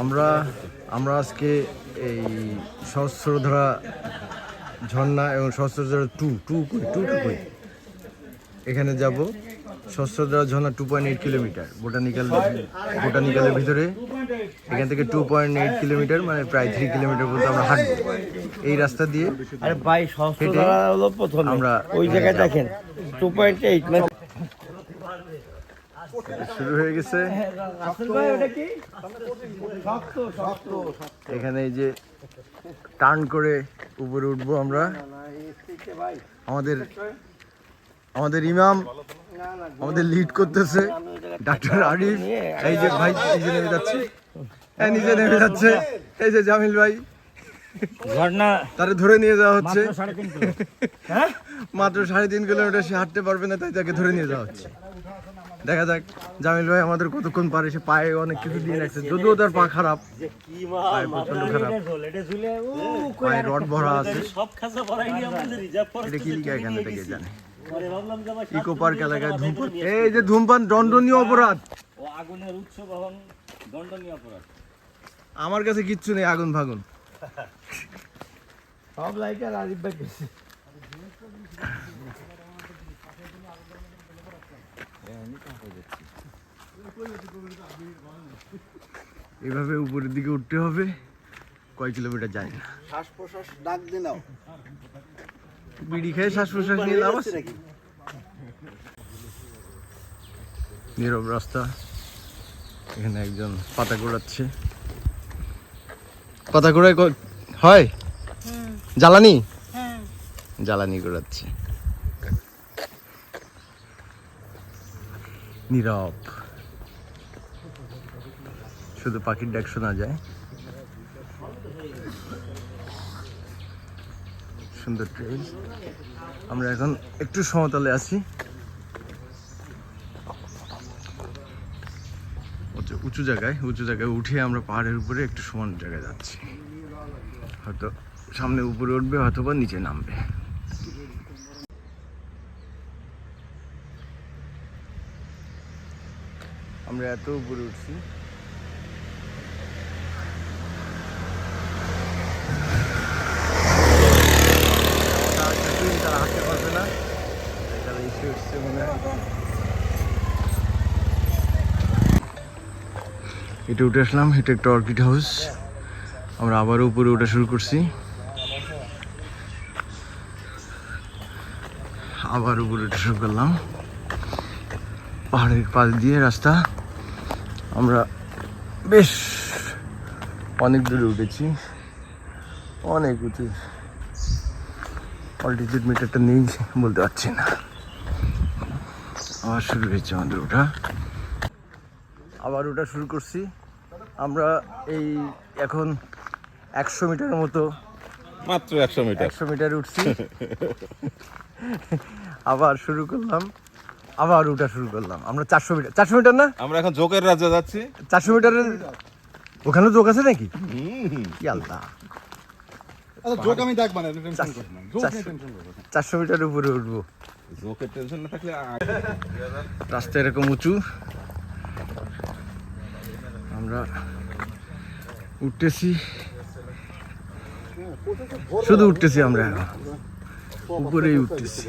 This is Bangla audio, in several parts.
আমরা আমরা আজকে এই সহস্রধারা ঝর্ণা এবং সহস্রধারা টু টু টু টু কই? এখানে যাব সহস্রধারা ঝর্ণা two point eight kilometre botanical বোটানিক্যালের ভিতরে। এখান থেকে টু পয়েন্ট এইট কিলোমিটার মানে প্রায় থ্রি কিলোমিটার পর্যন্ত আমরা হাঁটবো। এই রাস্তা দিয়ে আরে ভাই সহস্রধারা হলো প্রথমে। আমরা- ওই জায়গায় দেখেন টু পয়েন্ট এইট শুরু হয়ে গেছে। এখানে এই যে টার্ন করে উপরে উঠবো আমরা। আমাদের আমাদের ইমাম আমাদের লিড করতেছে ডাক্তার আরিফ। এই যে ভাই নিজে নেমে যাচ্ছে। হ্যাঁ নিজে নেমে যাচ্ছে। এই যে জামিল ভাই। ঝর্ণা তারে ধরে নিয়ে যাওয়া হচ্ছে। হ্যাঁ? মাত্র সাড়ে তিন কিলোমিটার সে হাঁটতে পারবে না তাই তাকে ধরে নিয়ে যাওয়া হচ্ছে। দেখা যাক। জামিল ভাই আমাদের কতক্ষণ পারে সে পায়ে অনেক কিছু দিয়ে রাখছে। যদিও তার পা খারাপ পায়ে প্রচণ্ড খারাপ। এটা পায়ে রড ভরা আছে। এটা কি লিখা এখানে? থেকে জানে? ইকো পার্ক এলাকায় ধূমপান এই যে ধূমপান দণ্ডনীয় অপরাধ। ও আগুনের উৎস বহন দণ্ডনীয় অপরাধ। আমার কাছে কিচ্ছু নেই আগুন ফাগুন সব লাইটার আরিফ ভাই এভাবে উপরের দিকে উঠতে হবে কয় কিলোমিটার যায় না। শ্বাস প্রশ্বাস ডাক দিয়ে নাও। বিড়ি খেয়ে শ্বাস প্রশ্বাস নিয়ে লাভ আছে? নীরব রাস্তা। এখানে একজন পাতা কুড়াচ্ছে। পাতা কুড়ায় ক- হয়? জ্বালানি? জ্বালানি কুড়াচ্ছে। নীরব। শুধু পাখির ডাক শোনা যায়। সুন্দর ট্রেন। আমরা এখন একটু সমতলে আছি। উঁচু- জায়গায়, উঁচু জায়গায় উঠে আমরা পাহাড়ের উপরে একটু সমান জায়গায় যাচ্ছি। হয়তো সামনে উপরে উঠবে হয়তো বা নিচে নামবে। আমরা এত উপরে উঠছি। এটা উঠে আসলাম, এটা একটা অর্কিড হাউস। আমরা আবারও উপরে ওঠা শুরু করছি। আবার উপরে ওঠা শুরু করলাম। পাহাড়ের পাশ দিয়ে রাস্তা। আমরা বেশ অনেক দূরে উঠেছি। অনেক উঁচু অল্টিটিউড মিটারটা নেই বলতে পারছি না। আবার শুরু হয়েছে আমাদের ওটা আবার ওটা শুরু করছি। আমরা এই এখন একশো মিটারের মতো মাত্র একশো মিটার একশো মিটার উঠছি। আবার শুরু করলাম। আবার ওটা শুরু করলাম। আমরা চারশো মিটার চারশো মিটার না? আমরা এখন জোকের রাজ্যে যাচ্ছি। চারশো মিটারের ওখানে যোগ আছে নাকি? কি আল্লাহ আচ্ছা জোক আমি দেখব না টেনশন করবেন না। জোক নিয়ে চারশো- মিটারের উপরে উঠবো। জোকের টেনশন না থাকলে রাস্তা এরকম উঁচু। আমরা উঠতেছি। শুধু উঠতেছি আমরা। এখন উপরেই উঠতেছি।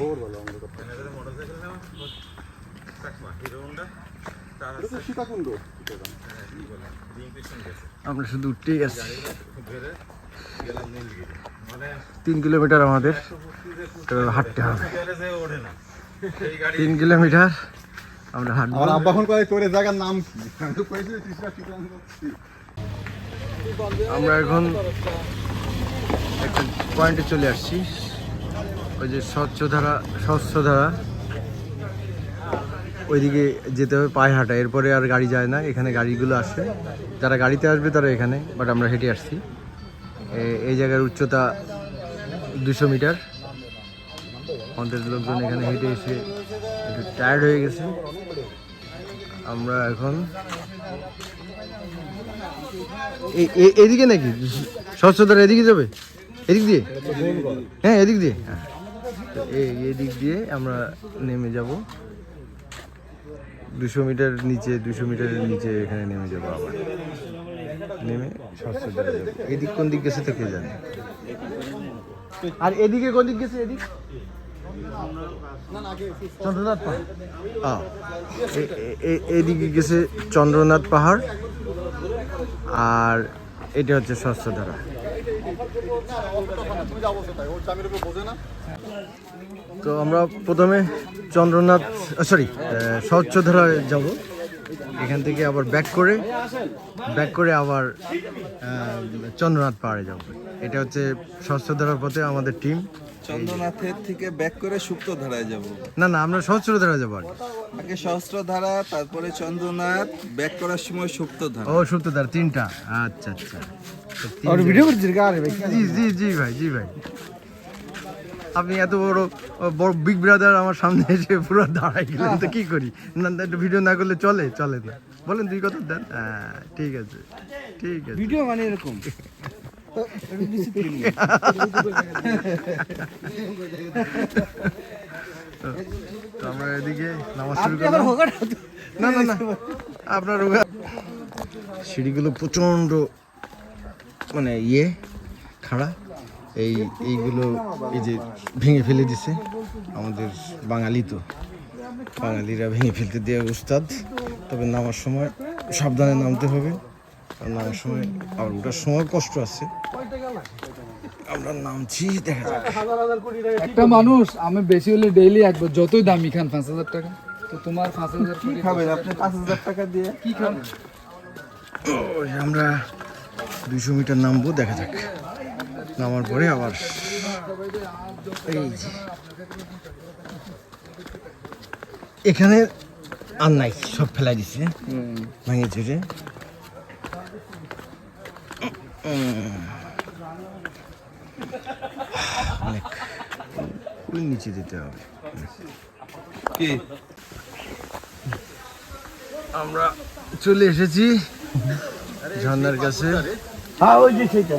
আমরা শুধু উঠতেই আছি। তিন কিলোমিটার আমাদের। হাঁটতে হবে। তিন কিলোমিটার আমরা হাঁটবো। আব্বা তোর জায়গার নাম কি? আমরা এখন একটা পয়েন্টে চলে আসছি। ওই যে স্বচ্ছধারা স্বচ্ছধারা। ওইদিকে যেতে হবে পায়ে হাঁটা। এরপরে আর গাড়ি যায় না, এখানে গাড়িগুলো আসে। যারা গাড়িতে আসবে তারা এখানে বাট আমরা হেঁটে আসছি। এই জায়গার উচ্চতা দুশো মিটার। আমাদের লোকজন এখানে হেঁটে এসে একটু টায়ার্ড হয়ে গেছে। আমরা এখন এদিকে নাকি? স্বচ্ছতার এদিকে যাবে? এদিক দিয়ে? হ্যাঁ এদিক দিয়ে। হ্যাঁ। এদিক দিয়ে আমরা নেমে যাব। দুশো মিটার নিচে দুশো মিটারের নিচে এখানে নেমে যাব আবার। নেমে যাব এদিক কোন দিক গেছে থেকে জানে? আর এদিকে কোন দিক গেছে এদিক? চন্দ্রনাথ এদিকে গেছে চন্দ্রনাথ পাহাড় আর এটা হচ্ছে স্বচ্ছধারা তুমি যাব তাই ওর স্বামীর উপর বোঝে না তো আমরা প্রথমে চন্দ্রনাথ সরি স্বচ্ছধারা যাব। এখান থেকে আবার ব্যাক করে ব্যাক করে আবার চন্দ্রনাথ পাহাড়ে যাব। এটা হচ্ছে স্বচ্ছধারার পথে আমাদের টিম চন্দ্রনাথের থেকে ব্যাক করে সুপ্ত ধারায় যাব। না না আমরা স্বচ্ছধারা যাব আর কি। আগে সহস্রধারা তারপরে চন্দ্রনাথ ব্যাক করার সময় সুপ্ত ধারা ও সুপ্তধারা তিনটা। আচ্ছা আচ্ছা। তো তিন জায়গা- জি জি জি ভাই জি ভাই। আপনি এত বড় বড় বিগ ব্রাদার আমার সামনে এসে পুরো দাঁড়াই গেলেন তো কি করি? না একটু ভিডিও না করলে চলে চলে না বলেন দুই কথা দেন। হ্যাঁ ঠিক আছে ঠিক আছে। ভিডিও মানে এরকম। তো আমরা এদিকে নামাজ শুরু করলাম। না না না। আপনার সিঁড়িগুলো প্রচণ্ড মানে ইয়ে খাড়া। এই এইগুলো এই যে ভেঙে ফেলে দিছে আমাদের বাঙালি তো। বাঙালিরা ভেঙে ফেলতে দেওয়া উস্তাদ। তবে নামার সময় সাবধানে নামতে হবে। আর নামার সময় আবার ওঠার সময় কষ্ট আছে। আমরা নামছি দেখা যাক। একটা মানুষ আমি বেশি হলে ডেইলি একবার যতই দামি খান পাঁচ হাজার টাকা। তো তোমার পাঁচ হাজার কি খাবেন আপনি? পাঁচ হাজার টাকা দিয়ে? কি খাবেন? ওই আমরা দুশো মিটার নামবো দেখা যাক। নামার পরে আবার এই যে। এখানে আর নাই সব ফেলাই দিছে। ভাঙে চুরে অনেক ওই নিচে দিতে হবে। কি? আমরা চলে এসেছি ঝর্নার কাছে। হ্যাঁ ওই যে সেটা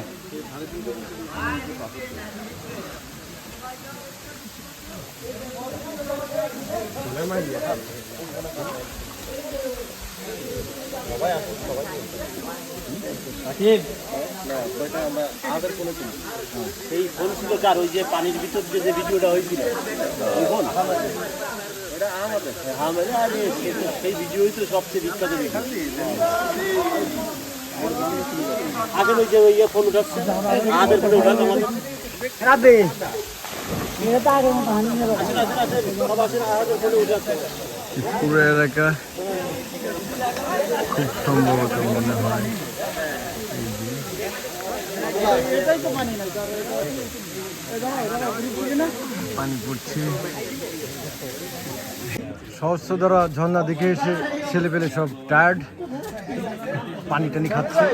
এই ফোন ছিল কার ওই যে পানির ভিতর যে ভিডিওটা হয়েছিল ওই ফোন সেই ভিডিওই তো সবচেয়ে বিখ্যাত আগের ওই যে ওই ইয়ে ফোন উঠাচ্ছে। আমাদের ফোনে উঠাচ্ছে আমাদের। পুরো এলাকা খুব সম্ভবত মনে হয়। পানি পড়ছে। সহস্রধারা ঝর্ণা দেখে এসে ছেলে পেলে সব টায়ার্ড পানি টানি খাচ্ছে।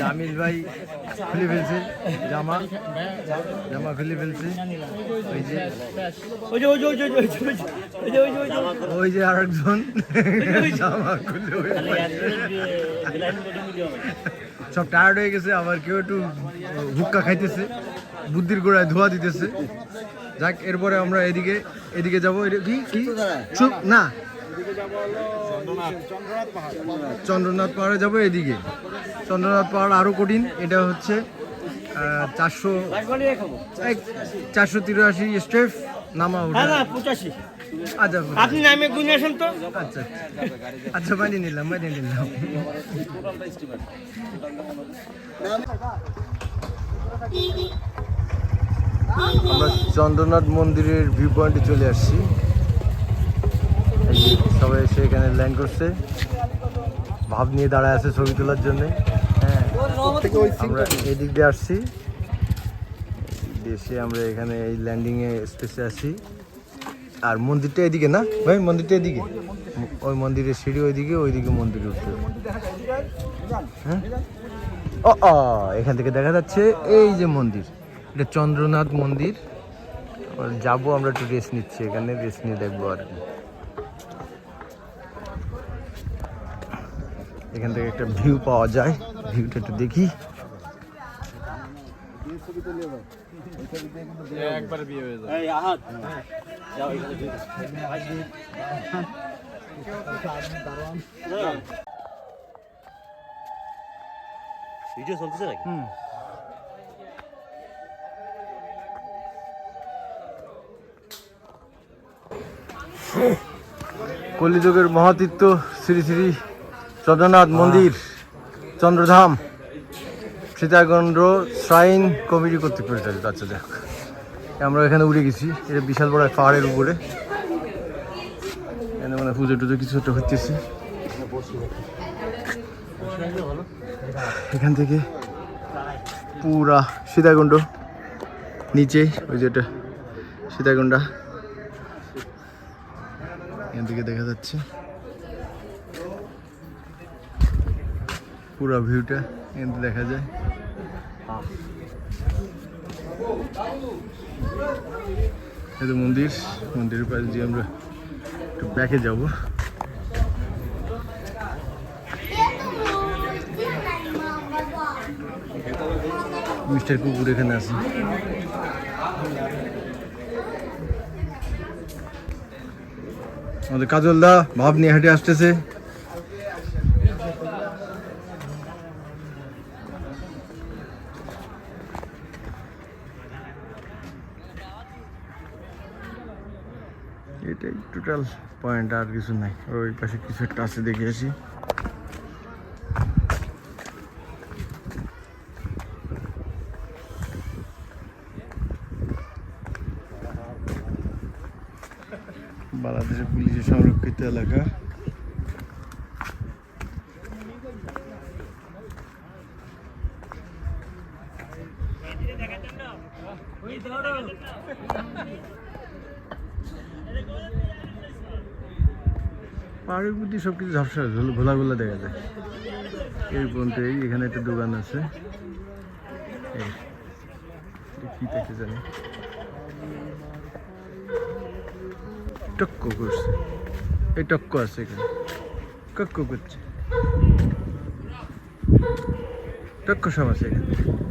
জামিল ভাই খুলে ফেলছে, জামা জামা খুলে ফেলছে। ওই যে ওই যে জামা খুলে সব টায়ার্ড হয়ে গেছে, আবার কেউ একটু হুক্কা খাইতেছে, বুদ্ধির গোড়ায় ধোয়া দিতেছে। যাক, এরপরে আমরা এদিকে এদিকে যাব। কি কি? না। চন্দ্রনাথ। পাহাড়ে যাব এদিকে। চন্দ্রনাথ পাহাড় আরও কঠিন এটা হচ্ছে চারশো চারশো তিরাশি স্টেপ নামা ওঠা পঁচাশি। আচ্ছা আপনি নামে গুনে আসেন তো। আচ্ছা আচ্ছা। নিলাম নিলাম। আমরা চন্দ্রনাথ মন্দিরের ভিউ পয়েন্টে চলে আসছি। সবাই এসে এখানে ল্যান্ড করছে। ভাব নিয়ে দাঁড়ায় আছে ছবি তোলার জন্য। হ্যাঁ আমরা এদিক দিয়ে আসছি। দেশে আমরা এখানে এই ল্যান্ডিংয়ে স্পেসে আছি। আর মন্দিরটা এদিকে না? ভাই মন্দিরটা এদিকে? ওই মন্দিরের সিঁড়ি ওইদিকে ওইদিকে মন্দির উঠতে হ্যাঁ? ও এখান থেকে দেখা যাচ্ছে এই যে মন্দির। এটা চন্দ্রনাথ মন্দির। যাব আমরা একটু রেস্ট নিচ্ছি এখানে রেস্ট নিয়ে দেখব আর কি। এখান থেকে একটা ভিউ পাওয়া যায়। ভিউটা একটু দেখি। এই আহাত। যাও এখানে দিয়ে দাও। ভিডিও চলতেছে নাকি? কলিযুগের মহাতীর্থ শ্রী শ্রী চন্দ্রনাথ মন্দির চন্দ্রধাম সীতাকুণ্ড শ্রাইন কমিটি কর্তৃক পরিচালিত। আচ্ছা যাক আমরা এখানে উড়ে গেছি। এটা বিশাল বড় পাহাড়ের উপরে। এখানে মানে পুজো টুজো কিছু একটা হচ্ছে এখান থেকে পুরা সীতাকুণ্ড। নিচে ওই যেটা সীতাকুণ্ডা। এখান থেকে দেখা যাচ্ছে। পুরো ভিউটা থেকে দেখা যায়। তো মন্দির, মন্দিরের পাশে দিয়ে আমরা একটু ব্যাকে যাব। মিস্টার কুকুর এখানে আছে। আমাদের কাজল দা, ভাব নিয়ে হেঁটে আসতেছে। এটাই টোটাল পয়েন্ট আর কিছু নাই। ওই পাশে কিছু একটা আছে, দেখে আসি। বাংলাদেশের পুলিশের সংরক্ষিত এলাকা। পাহাড়ের প্রতি সব কিছু ঝাপসা ঘোলা ঘোলা দেখা যায়। এই পর্যন্ত এই এখানে একটা দোকান আছে। কি থেকে জানি? টক্কো করছে। এই টক্কো আছে এখানে। টক্কো করছে। টক্কো সব আছে এখানে।